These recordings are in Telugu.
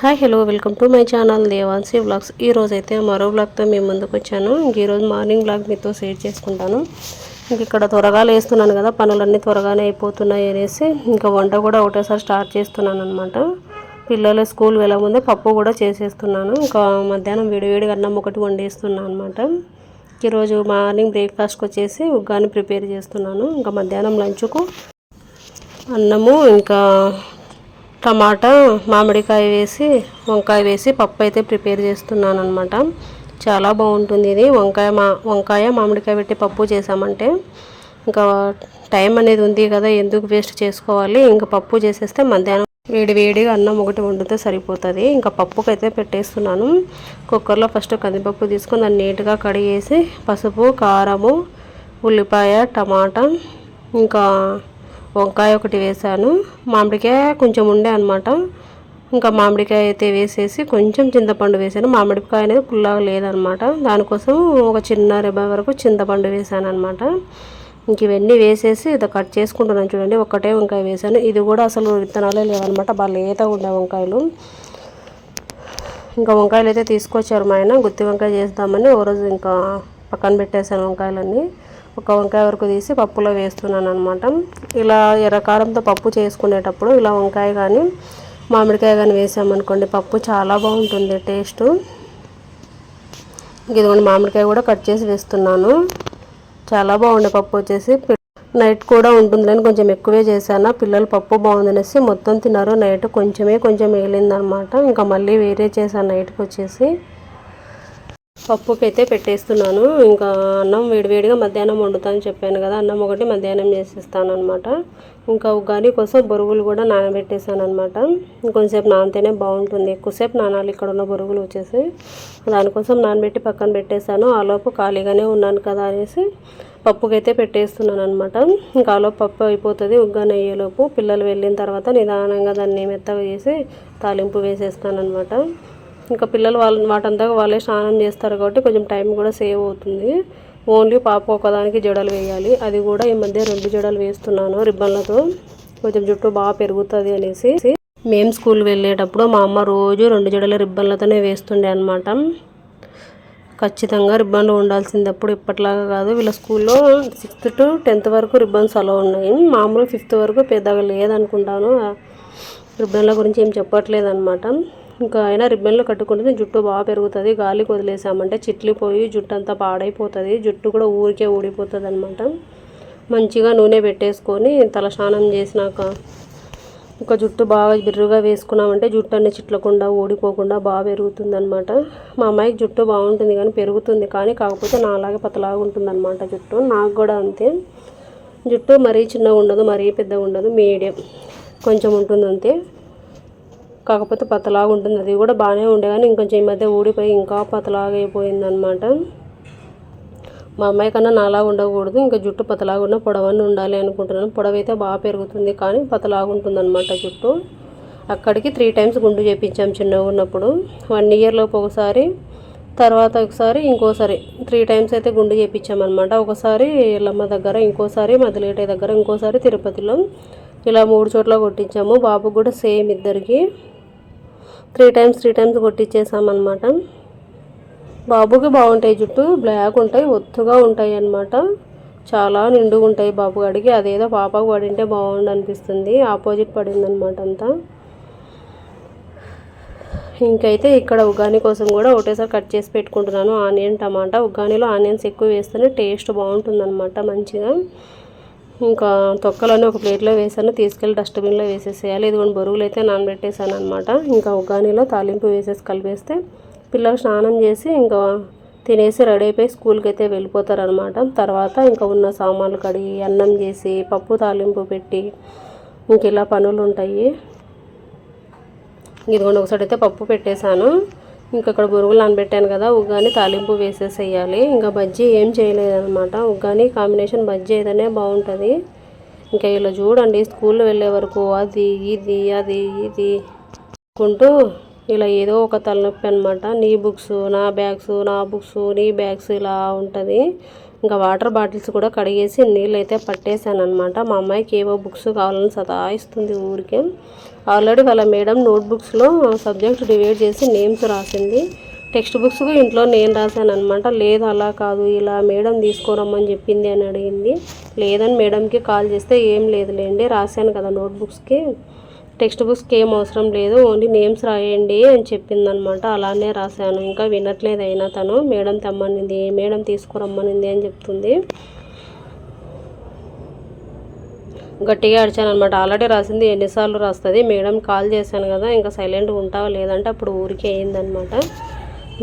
Hi hello welcome to my channel Devanshi blogs ఈ రోజు అయితే మరో బ్లాగ్తో మేము ముందుకు వచ్చాను. ఈరోజు మార్నింగ్ బ్లాగ్ మీతో షేర్ చేసుకుంటాను. ఇంక ఇక్కడ త్వరగా లేస్తున్నాను కదా పనులన్నీ త్వరగానే అయిపోతున్నాయి అనేసి ఇంకా వంట కూడా ఒకటేసారి స్టార్ట్ చేస్తున్నాను అనమాట పిల్లలు స్కూల్ వెళ్ళకముందే పప్పు కూడా చేసేస్తున్నాను. ఇంకా మధ్యాహ్నం వేడివేడిగా అన్నం ఒకటి వండేస్తున్నాను అనమాట ఈరోజు మార్నింగ్ బ్రేక్ఫాస్ట్కి వచ్చేసి ఉగ్గాని ప్రిపేర్ చేస్తున్నాను. ఇంకా మధ్యాహ్నం లంచ్కు అన్నము ఇంకా టమాటా మామిడికాయ వేసి వంకాయ వేసి పప్పు అయితే ప్రిపేర్ చేస్తున్నాను అనమాట చాలా బాగుంటుంది ఇది. వంకాయ మా వంకాయ మామిడికాయ పెట్టి పప్పు చేసామంటే ఇంకా టైం అనేది ఉంది కదా ఎందుకు వేస్ట్ చేసుకోవాలి? ఇంకా పప్పు చేసేస్తే మధ్యాహ్నం వేడి వేడిగా అన్నం ఒకటి వండితే సరిపోతుంది. ఇంకా పప్పుకైతే పెట్టేస్తున్నాను. కుక్కర్లో ఫస్ట్ కందిపప్పు తీసుకొని దాన్ని నీట్గా కడిగేసి పసుపు కారము ఉల్లిపాయ టమాటా ఇంకా వంకాయ ఒకటి వేసాను. మామిడికాయ కొంచెం ఉండే అనమాట ఇంకా మామిడికాయ అయితే వేసేసి కొంచెం చింతపండు వేసాను. మామిడికాయ అనేది పుల్లగా లేదనమాట దానికోసం ఒక చిన్న రెబ్బ వరకు చింతపండు వేసాను అనమాట ఇంక ఇవన్నీ వేసేసి ఇది కట్ చేసుకుంటున్నాను చూడండి. ఒకటే వంకాయ వేసాను. ఇది కూడా అసలు విత్తనాలే లేవనమాట బాగా లేతగా ఉండే వంకాయలు. ఇంకా వంకాయలు అయితే తీసుకొచ్చారు మా ఆయన. గుత్తి వంకాయ చేద్దామని ఓ రోజు ఇంకా పక్కన పెట్టేశాను వంకాయలన్నీ. ఒక వంకాయ వరకు తీసి పప్పులో వేస్తున్నాను అనమాట ఇలా ఎర్రకారంతో పప్పు చేసుకునేటప్పుడు ఇలా వంకాయ కానీ మామిడికాయ కానీ వేసామనుకోండి పప్పు చాలా బాగుంటుంది టేస్ట్. ఇదిగోండి మామిడికాయ కూడా కట్ చేసి వేస్తున్నాను. చాలా బాగుండే పప్పు వచ్చేసి. నైట్ కూడా ఉంటుందని కొంచెం ఎక్కువే చేశాను. పిల్లలు పప్పు బాగుందనేసి మొత్తం తిన్నారు. నైట్ కొంచెమే కొంచెం మిగిలిందనమాట ఇంకా మళ్ళీ వేరే చేశాను నైట్కి వచ్చేసి. పప్పుకి అయితే పెట్టేస్తున్నాను. ఇంకా అన్నం వేడివేడిగా మధ్యాహ్నం వండుతాను చెప్పాను కదా అన్నం ఒకటి మధ్యాహ్నం చేసేస్తాను అనమాట ఇంకా ఉగాది కోసం బొరుగులు కూడా నానబెట్టేసాను అనమాట ఇంకొంచెంసేపు నానితేనే బాగుంటుంది. ఎక్కువసేపు నానాలి ఇక్కడ ఉన్న బొరుగులు వచ్చేసి. దానికోసం నానబెట్టి పక్కన పెట్టేశాను. ఆలోపు ఖాళీగానే ఉన్నాను కదా అనేసి పప్పుకైతే పెట్టేస్తున్నాను అనమాట ఇంకా ఆలోపు పప్పు అయిపోతుంది. ఉగ్గాని అయ్యేలోపు పిల్లలు వెళ్ళిన తర్వాత నిదానంగా దాన్ని మెత్తగా చేసి తాలింపు వేసేస్తాను అనమాట ఇంకా పిల్లలు వాళ్ళ వాటంతా వాళ్ళే స్నానం చేస్తారు కాబట్టి కొంచెం టైం కూడా సేవ్ అవుతుంది. ఓన్లీ పాప ఒకదానికి జడలు వేయాలి. అది కూడా ఈ మధ్య రెండు జడలు వేస్తున్నాను రిబ్బన్లతో. కొంచెం జుట్టు బాగా పెరుగుతుంది అనేసి. మేము స్కూల్ వెళ్ళేటప్పుడు మా అమ్మ రోజు రెండు జడల రిబ్బన్లతోనే వేస్తుండే అనమాట ఖచ్చితంగా రిబ్బన్లు ఉండాల్సింది అప్పుడు ఇప్పట్లాగా కాదు. వీళ్ళ స్కూల్లో సిక్స్త్ టు టెన్త్ వరకు రిబ్బన్స్ అలా ఉన్నాయి. మామూలు ఫిఫ్త్ వరకు పెద్దగా లేదనుకుంటాను. రిబ్బన్ల గురించి ఏం చెప్పట్లేదు అనమాట ఇంకా అయినా రిబ్బన్లు కట్టుకుంటే జుట్టు బాగా పెరుగుతుంది గాలికి వదిలేసామంటే చిట్లిపోయి జుట్టు అంతా పాడైపోతుంది జుట్టు కూడా ఊరికే ఊడిపోతుంది అనమాట మంచిగా నూనె పెట్టేసుకొని తలస్నానం చేసినాక ఇంకా జుట్టు బాగా బిర్రుగా వేసుకున్నామంటే జుట్టు అన్ని చిట్లకుండా ఊడిపోకుండా బాగా పెరుగుతుంది అనమాట మా అమ్మాయికి జుట్టు బాగుంటుంది కానీ పెరుగుతుంది కానీ కాకపోతే నా అలాగే పతలాగా ఉంటుంది అనమాట జుట్టు. నాకు కూడా అంతే. జుట్టు మరీ చిన్నగా ఉండదు మరీ పెద్దగా ఉండదు మీడియం. కొంచెం ఉంటుంది అంతే. కాకపోతే పతలాగా ఉంటుంది. అది కూడా బాగానే ఉండే కానీ ఇంకొంచెం ఈ మధ్య ఊడిపోయి ఇంకా పతలాగా అయిపోయింది అనమాట మా అమ్మాయి కన్నా నాలాగా ఉండకూడదు. ఇంకా జుట్టు పతలాగా ఉన్న పొడవన్నీ ఉండాలి అనుకుంటున్నాను. పొడవైతే బాగా పెరుగుతుంది కానీ పతలాగా ఉంటుంది అనమాట జుట్టు. అక్కడికి త్రీ టైమ్స్ గుండు చేపించాం చిన్నగా ఉన్నప్పుడు. వన్ ఇయర్లోపు ఒకసారి తర్వాత ఒకసారి ఇంకోసారి త్రీ టైమ్స్ అయితే గుండు చేయించామన్నమాట ఒకసారి ఎల్లమ్మ దగ్గర ఇంకోసారి మదిలేట దగ్గర ఇంకోసారి తిరుపతిలో ఇలా మూడు చోట్ల కొట్టించాము. బాబు కూడా సేమ్ ఇద్దరికి. త్రీ టైమ్స్ త్రీ టైమ్స్ కొట్టించేసామన్నమాట బాబుకి బాగుంటాయి జుట్టు బ్లాక్ ఉంటాయి ఒత్తుగా ఉంటాయి అన్నమాట. చాలా నిండుగా ఉంటాయి బాబు గడికి. అదేదో పాపకు పడింటే బాగుండు అనిపిస్తుంది. ఆపోజిట్ పడిందనమాట అంతా. ఇంకైతే ఇక్కడ ఉగాని కోసం కూడా ఒకటేసారి కట్ చేసి పెట్టుకుంటున్నాను. ఆనియన్ టమాటా. ఉగానిలో ఆనియన్స్ ఎక్కువ వేస్తేనే టేస్ట్ బాగుంటుందన్నమాట మంచిగా. ఇంకా తొక్కలని ఒక ప్లేట్లో వేసాను తీసుకెళ్ళి డస్ట్బిన్లో వేసేసేయాలి. ఇదిగోండి బరువులు అయితే నానబెట్టేసాను అనమాట ఇంకా ఉగ్గానీలో తాలింపు వేసేసి కలిపేస్తే పిల్లలు స్నానం చేసి ఇంకా తినేసి రెడీ అయిపోయి స్కూల్కి అయితే వెళ్ళిపోతారనమాట తర్వాత ఇంకా ఉన్న సామాన్లు కడిగి అన్నం చేసి పప్పు తాలింపు పెట్టి ఇంక ఇలా పనులు ఉంటాయి ఇదిగోండి ఒకసారి అయితే పప్పు పెట్టేశాను. ఇంకా ఇక్కడ బురుగులు నానబెట్టాను కదా ఉగ్గాని తాలింపు వేసేసేయాలి. ఇంకా బజ్జీ ఏం చేయలేదన్నమాట. ఉగ్గాని కాంబినేషన్ బజ్జీ ఏదైనా బాగుంటుంది. ఇంకా ఇలా చూడండి స్కూల్లో వెళ్ళే వరకు అది ఇది అది ఇది అనుకుంటూ ఇలా ఏదో ఒక తలనొప్పి అనమాట నీ బుక్స్ నా బ్యాగ్స్ నా బుక్స్ నీ బ్యాగ్స్ ఇలా ఉంటుంది. ఇంకా వాటర్ బాటిల్స్ కూడా కడిగేసి నీళ్ళు అయితే పట్టేశాను అనమాట మా అమ్మాయికి ఏవో బుక్స్ కావాలని సతాయిస్తుంది ఊరికే. ఆల్రెడీ వాళ్ళ మేడం నోట్బుక్స్లో సబ్జెక్ట్ డివైడ్ చేసి నేమ్స్ రాసింది. టెక్స్ట్ బుక్స్ ఇంట్లో నేను రాశాను అనమాట లేదు అలా కాదు ఇలా మేడం తీసుకోరమ్మని చెప్పింది అని అడిగింది. లేదని మేడంకి కాల్ చేస్తే ఏం లేదులేండి రాశాను కదా నోట్బుక్స్కి. టెక్స్ట్ బుక్స్కి ఏం అవసరం లేదు ఓన్లీ నేమ్స్ రాయండి అని చెప్పిందనమాట అలానే రాశాను. ఇంకా వినట్లేదు అయినా తను. మేడం తెమ్మనింది మేడం తీసుకురమ్మనింది అని చెప్తుంది. గట్టిగా అడిచాను అనమాట ఆల్రెడీ రాసింది ఎన్నిసార్లు రాస్తుంది. మేడం కాల్ చేశాను కదా ఇంకా సైలెంట్గా ఉంటావా లేదంటే అప్పుడు ఊరికే అయిందనమాట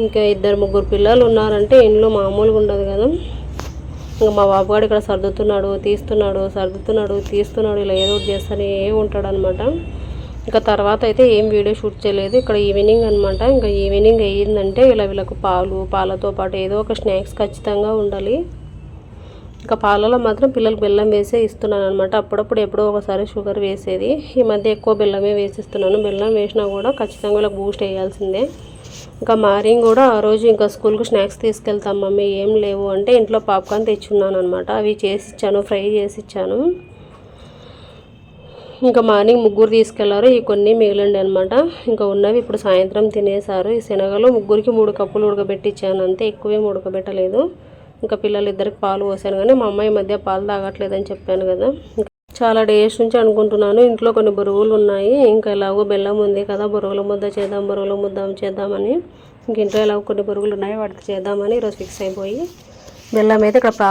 ఇంకా ఇద్దరు ముగ్గురు పిల్లలు ఉన్నారంటే ఇంట్లో మామూలుగా ఉండదు కదా. ఇంకా మా బాబుగాడు ఇక్కడ సర్దుతున్నాడు తీస్తున్నాడు సర్దుతున్నాడు తీస్తున్నాడు ఇలా ఏదో ఒకటి ఉంటాడు అనమాట ఇంకా తర్వాత అయితే ఏం వీడియో షూట్ చేయలేదు. ఇక్కడ ఈవినింగ్ అనమాట ఇంకా ఈవినింగ్ అయ్యిందంటే ఇలా వీళ్ళకు పాలు పాలతో పాటు ఏదో ఒక స్నాక్స్ ఖచ్చితంగా ఉండాలి. ఇంకా పాలలో మాత్రం పిల్లలకు బెల్లం వేసే ఇస్తున్నాను అనమాట అప్పుడప్పుడు ఎప్పుడో ఒకసారి షుగర్ వేసేది. ఈ మధ్య ఎక్కువ బెల్లమే వేసిస్తున్నాను. బెల్లం వేసినా కూడా ఖచ్చితంగా వీళ్ళకి బూస్ట్ వేయాల్సిందే. ఇంకా మార్నింగ్ కూడా ఆ రోజు ఇంకా స్కూల్కి స్నాక్స్ తీసుకెళ్తాం మమ్మీ. ఏం లేవు అంటే ఇంట్లో పాప్కార్న్ తెచ్చున్నాను అనమాట అవి చేసి ఇచ్చాను ఫ్రై చేసి ఇచ్చాను. ఇంకా మార్నింగ్ ముగ్గురు తీసుకెళ్ళారు. ఈ కొన్ని మిగిలండి అనమాట ఇంకా ఉన్నవి ఇప్పుడు సాయంత్రం తినేసారు ఈ శనగలు ముగ్గురికి మూడు కప్పులు ఉడకబెట్టించాను అంతే ఎక్కువేం ఉడకబెట్టలేదు. ఇంకా పిల్లలు ఇద్దరికి పాలు పోసాను కానీ మా అమ్మాయి మధ్య పాలు తాగట్లేదని చెప్పాను కదా. చాలా డేస్ నుంచి అనుకుంటున్నాను. ఇంట్లో కొన్ని బరువులు ఉన్నాయి. ఇంకా ఎలాగో బెల్లం ఉంది కదా బొరుగుల ముద్ద చేద్దాం బొరుగుల ముద్ద చేద్దామని. ఇంక ఇంట్లో ఎలాగో కొన్ని బొరుగులు ఉన్నాయి వాటికి చేద్దామని ఈరోజు ఫిక్స్ అయిపోయి బెల్లం అయితే ఇక్కడ పా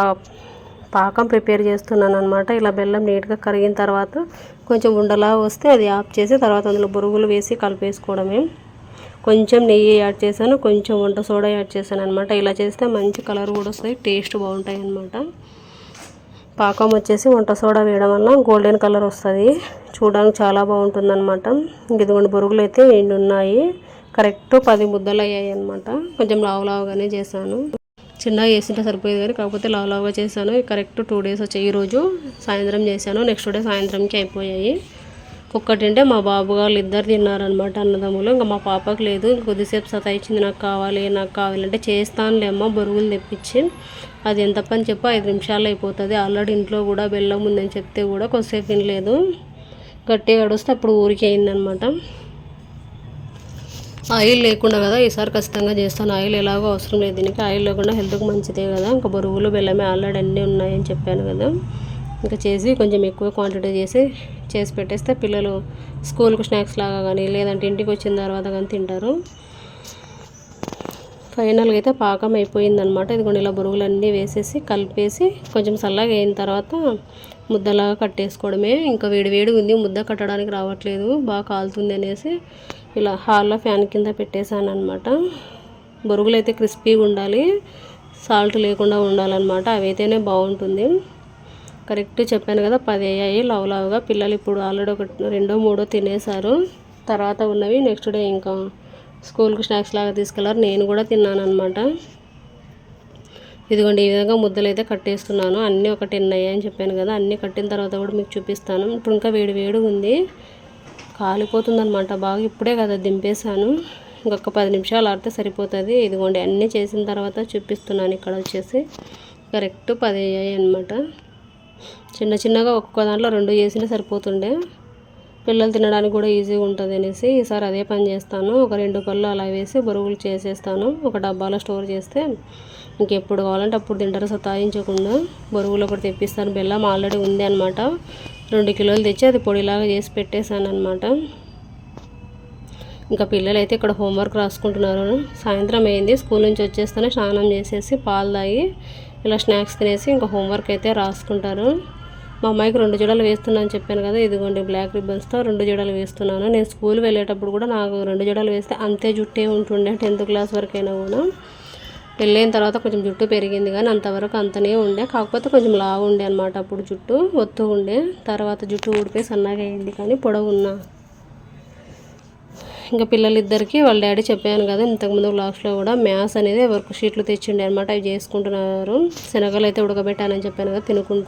పాకం ప్రిపేర్ చేస్తున్నాను అనమాట ఇలా బెల్లం నీట్గా కరిగిన తర్వాత కొంచెం ఉండలా వస్తే అది ఆఫ్ చేసి తర్వాత అందులో బొరుగులు వేసి కలిపేసుకోవడమే. కొంచెం నెయ్యి యాడ్ చేశాను కొంచెం వంట సోడా యాడ్ చేశాను అనమాట ఇలా చేస్తే మంచి కలర్ కూడా వస్తాయి టేస్ట్ బాగుంటాయి అనమాట పాకం వచ్చేసి వంట సోడా వేయడం వల్ల గోల్డెన్ కలర్ వస్తుంది. చూడడానికి చాలా బాగుంటుంది అనమాట ఇదిగోండి బొరుగులు అయితే ఎండు ఉన్నాయి. కరెక్ట్ పది ముద్దలు అయ్యాయి అనమాట కొంచెం లావు లావుగానే చేశాను. చిన్నగా చేసింటే సరిపోయేది కానీ కాకపోతే లావు లావుగా చేశాను. కరెక్ట్ టూ డేస్ వచ్చాయి ఈరోజు. సాయంత్రం చేశాను నెక్స్ట్ డే సాయంత్రంకి అయిపోయాయి. ఒక్కటంటే మా బాబు వాళ్ళు ఇద్దరు తిన్నారనమాట అన్నదమ్ములు. ఇంకా మా పాపకు లేదు. కొద్దిసేపు సతాయించింది. నాకు కావాలి నాకు కావాలంటే చేస్తానులేమ్మా బరువులు తెప్పించి. అది ఎంత పని చెప్పి ఐదు నిమిషాలు అయిపోతుంది. ఆల్రెడీ ఇంట్లో కూడా బెల్లం ఉందని చెప్తే కూడా కొద్దిసేపు తినలేదు. గట్టిగా అడుస్తే అప్పుడు ఊరికి అయిందనమాట ఆయిల్ లేకుండా కదా ఈసారి ఖచ్చితంగా చేస్తాను. ఆయిల్ ఎలాగో అవసరం లేదు. దీనికి ఆయిల్ లేకుండా హెల్త్కి మంచిదే కదా. ఇంకా బరువులు బెల్లమే ఆల్రెడీ అన్నీ ఉన్నాయని చెప్పాను కదా. ఇంకా చేసి కొంచెం ఎక్కువ క్వాంటిటీ చేసి చేసి పెట్టేస్తే పిల్లలు స్కూల్కి స్నాక్స్ లాగా కానీ లేదంటే ఇంటికి వచ్చిన తర్వాత కానీ తింటారు. ఫైనల్గా అయితే పాకం అయిపోయిందనమాట ఇదిగోండి ఇలా బురుగులన్నీ వేసేసి కలిపేసి కొంచెం చల్లగా అయిన తర్వాత ముద్దలాగా కట్టేసుకోవడమే. ఇంకా వేడి వేడిగా ఉంది ముద్ద కట్టడానికి రావట్లేదు బాగా కాలుతుంది అనేసి ఇలా హాల్లో ఫ్యాన్ కింద పెట్టేశాను అనమాట బొరుగులు అయితే క్రిస్పీగా ఉండాలి సాల్ట్ లేకుండా ఉండాలన్నమాట. అవైతేనే బాగుంటుంది. కరెక్ట్ చెప్పాను కదా పది అయ్యాయి లవ్ లవ్గా పిల్లలు ఇప్పుడు ఆల్రెడీ ఒక రెండో మూడో తినేశారు. తర్వాత ఉన్నవి నెక్స్ట్ డే ఇంకా స్కూల్కి స్నాక్స్ లాగా తీసుకెళ్ళారు నేను కూడా తిన్నాను అనమాట ఇదిగోండి ఈ విధంగా ముద్దలు అయితే కట్టేస్తున్నాను. అన్నీ ఒక టెన్ అయ్యాయని చెప్పాను కదా అన్నీ కట్టిన తర్వాత కూడా మీకు చూపిస్తాను. ఇప్పుడు ఇంకా వేడి వేడి ఉంది. కాలిపోతుందనమాట బాగా ఇప్పుడే కదా దింపేశాను. ఇంకొక పది నిమిషాలు ఆడితే సరిపోతుంది. ఇదిగోండి అన్నీ చేసిన తర్వాత చూపిస్తున్నాను. ఇక్కడ వచ్చేసి కరెక్ట్ పది అయ్యాయి అనమాట చిన్న చిన్నగా ఒక్కొక్క దాంట్లో రెండు చేసినా సరిపోతుండే. పిల్లలు తినడానికి కూడా ఈజీగా ఉంటుంది అనేసి ఈసారి అదే పని చేస్తాను. ఒక రెండు పళ్ళు అలా వేసి బరువులు చేసేస్తాను. ఒక డబ్బాలో స్టోర్ చేస్తే ఇంకెప్పుడు కావాలంటే అప్పుడు తింటారు. సతాయించకుండా బరువులు ఒకటి తెప్పిస్తాను. బెల్లం ఆల్రెడీ ఉంది అనమాట రెండు కిలోలు తెచ్చి అది పొడిలాగా చేసి పెట్టేశాను అనమాట ఇంకా పిల్లలు అయితే ఇక్కడ హోంవర్క్ రాసుకుంటున్నారు. సాయంత్రం అయింది. స్కూల్ నుంచి వచ్చేస్తేనే. స్నానం చేసేసి పాలు తాగి ఇలా స్నాక్స్ తినేసి ఇంకా హోంవర్క్ అయితే రాసుకుంటారు మా అమ్మాయికి రెండు జడలు వేస్తున్నాను చెప్పాను కదా ఇదిగోండి బ్లాక్ రిబ్బన్స్తో రెండు జడలు వేస్తున్నాను. నేను స్కూల్ వెళ్ళేటప్పుడు కూడా నాకు రెండు జడలు వేస్తే అంతే జుట్టే ఉంటుండే టెన్త్ క్లాస్ వరకు అయినా కూడా. పెళ్ళైన తర్వాత కొంచెం జుట్టు పెరిగింది కానీ అంతవరకు అంతనే ఉండే. కాకపోతే కొంచెం లావు ఉండే అనమాట అప్పుడు జుట్టు ఒత్తు ఉండే తర్వాత జుట్టు ఊడిపోయి సన్నగా అయింది కానీ పొడవున్నా. ఇంకా పిల్లలిద్దరికి వాళ్ళ డాడీ చెప్పాను కదా ఇంతకుముందు బ్లాగ్స్లో కూడా మ్యాథ్స్ అనేది వర్క్ షీట్లు తెచ్చిండే అనమాట అవి చేసుకుంటున్నారు. శనగలు అయితే ఉడకబెట్టానని చెప్పాను కదా తినుకుంటు